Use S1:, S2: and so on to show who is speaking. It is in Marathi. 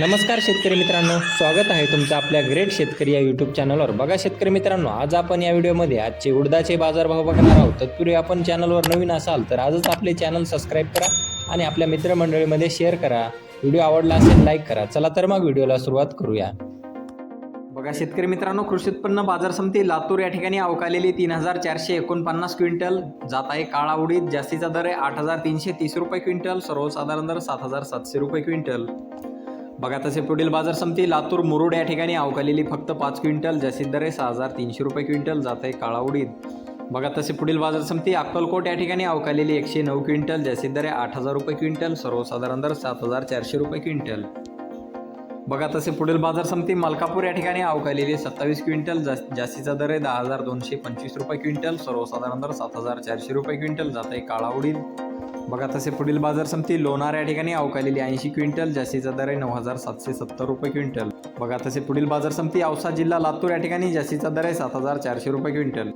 S1: नमस्कार शेतकरी मित्रांनो स्वागत आहे तुमचं आपल्या ग्रेट शेतकरी या यूट्यूब चॅनलवर बघा शेतकरी मित्रांनो आज आपण या व्हिडिओमध्ये आजचे उडदाचे बाजारभाव बघणार आहोत. तत्पूर्वी आपण चॅनलवर नवीन असाल तर आजच आपले चॅनल सबस्क्राईब करा आणि आपल्या मित्रमंडळीमध्ये शेअर करा. व्हिडिओ आवडला असेल लाईक करा. चला तर मग व्हिडिओला सुरुवात करूया. बघा शेतकरी मित्रांनो कृषी उत्पन्न बाजार समिती लातूर या ठिकाणी अवकालेली तीन हजार चारशे एकोणपन्नास क्विंटल. जात आहे काळा उडीद जास्तीचा दर आहे आठ हजार तीनशे तीस रुपये क्विंटल सर्वसाधारण दर सात हजार सातशे रुपये क्विंटल. बघा तसे पुढील बाजार समिती लातूर मुरुड या ठिकाणी अवकालेली फक्त पाच क्विंटल जास्तीत दर आहे सहा हजार तीनशे रुपये क्विंटल जात आहे काळा उडीद. बघा तसे पुढील बाजार समिती अक्कलकोट या ठिकाणी अवकालेली एकशे नऊ क्विंटल जास्तीत दर आहे आठ हजार रुपये क्विंटल सर्वसाधारण दर सात हजार चारशे रुपये क्विंटल. बघा तसे पुढील बाजार समिती मलकापूर या ठिकाणी अवकालेली सत्तावीस क्विंटल जास जास्तीचा दर आहे दहा हजार दोनशे पंचवीस रुपये क्विंटल सर्वसाधारण दर सात हजार चारशे रुपये क्विंटल जात आहे काळा उडीद. बघा तसे पुढील बाजार समिती लोणार या ठिकाणी अवकालेली ऐंशी क्विंटल जास्तीचा दर आहे नऊ हजार सातशे सत्तर रुपये क्विंटल. बघा तसे पुढील बाजार समिती औसा जिल्हा लातूर या ठिकाणी जास्तीचा दर आहे सात हजार चारशे रुपये क्विंटल.